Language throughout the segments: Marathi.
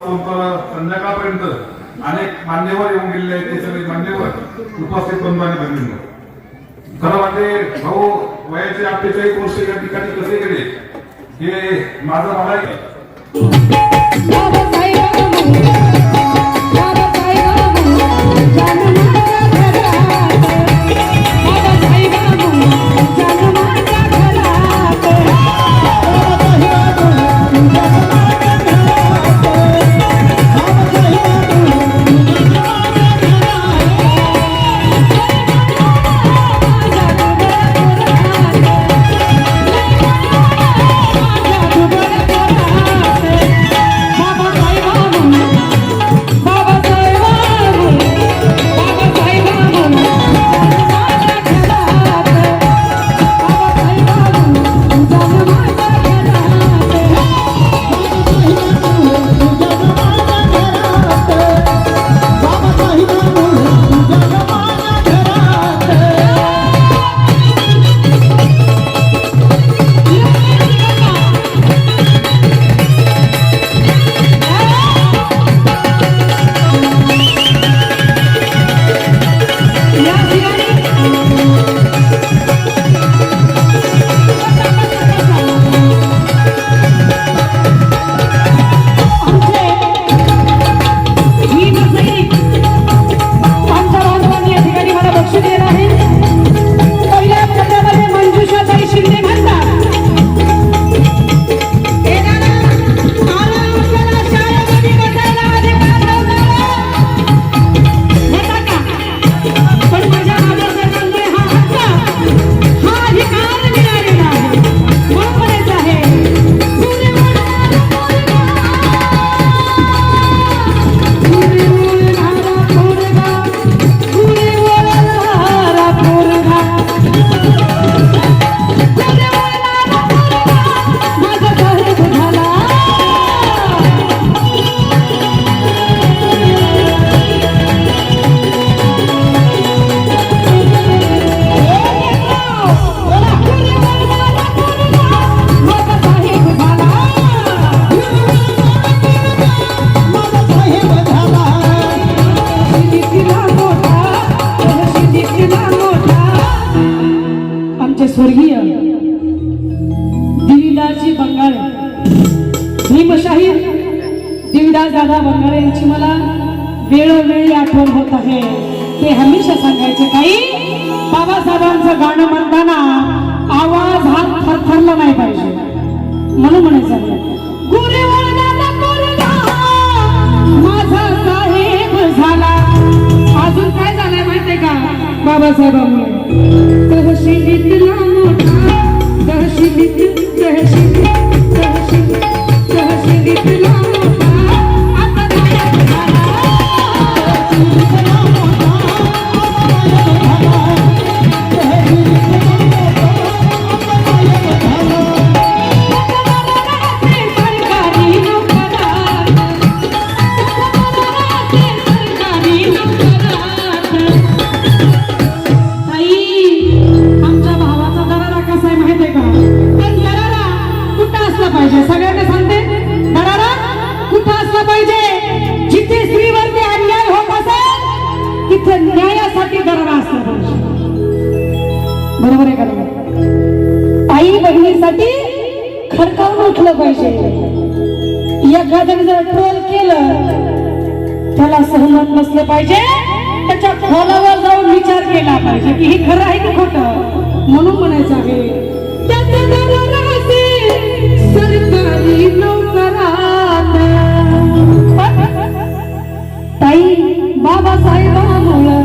संध्याकाळपर्यंत अनेक मान्यवर येऊन गेलेले आहेत ते सगळे मान्यवर उपस्थित बंधू आणि खरं म्हणजे भाऊ वयाचे अठ्ठेचाळीस वर्ष या ठिकाणी कसे गेले हे माझं मला स्वर्गीय दिविदासजी बंगाळे. भीमशाही दिविदास दादा बंगाळे यांची मला वेळोवेळी आठवण होत आहे. ते हमेशा सांगायचे काही बाबासाहेबांचं गाणं म्हणताना आवाज हा थरथरला नाही पाहिजे. म्हणून म्हणायचं आहे, Thank you. पाहिजे. सगळ्यांना सांगते दरारा कुठं असला पाहिजे? जिथे स्त्रीवरती अन्याय होत असेल तिथे न्यायासाठी दरारा असला पाहिजे. बरोबर आहे का आई बहिणीसाठी खडकावून उठलं पाहिजे. एखाद्याने जर ट्रोल केलं त्याला सहमत नसलं पाहिजे त्याच्या खोलावर जाऊन विचार केला पाहिजे की हे खरं आहे की खोटं? म्हणून म्हणायचं आहे มาไส่บ้าหมดเลย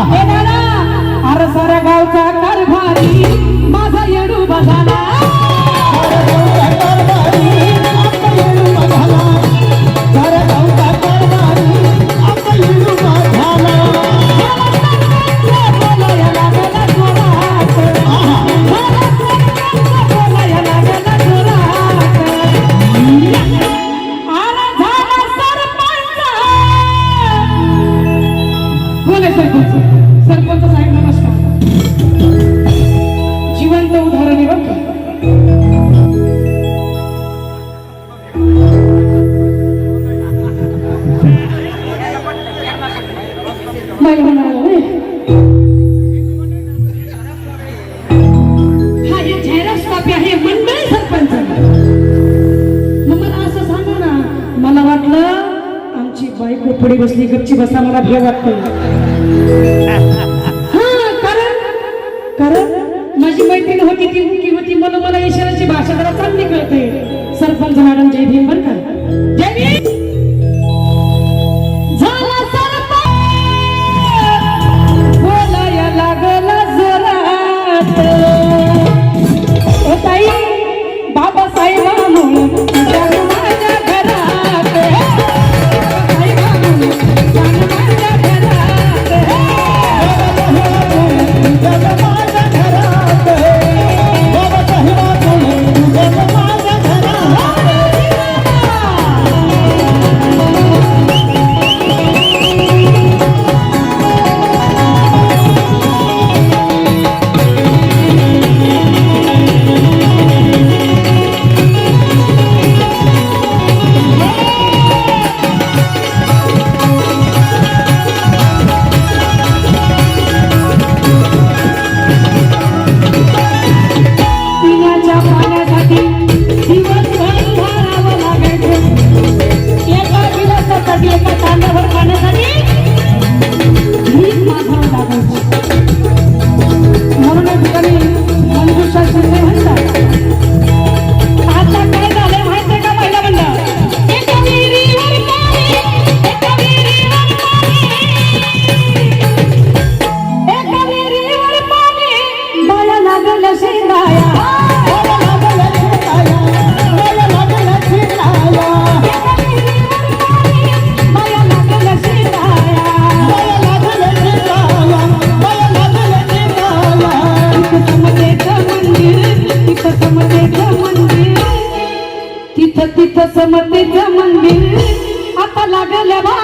अरे साऱ्या गावचा कारभारी माझा येडू बघाला. দেখেছি पुढे बसली गपची बसा मला भे वाटत कारण माझी मैत्रीण होती ती हुकी होती म्हणून मला इशाराची भाषा जरा चांगली कळते. सरपंच मॅडम जय भीम बरं का? le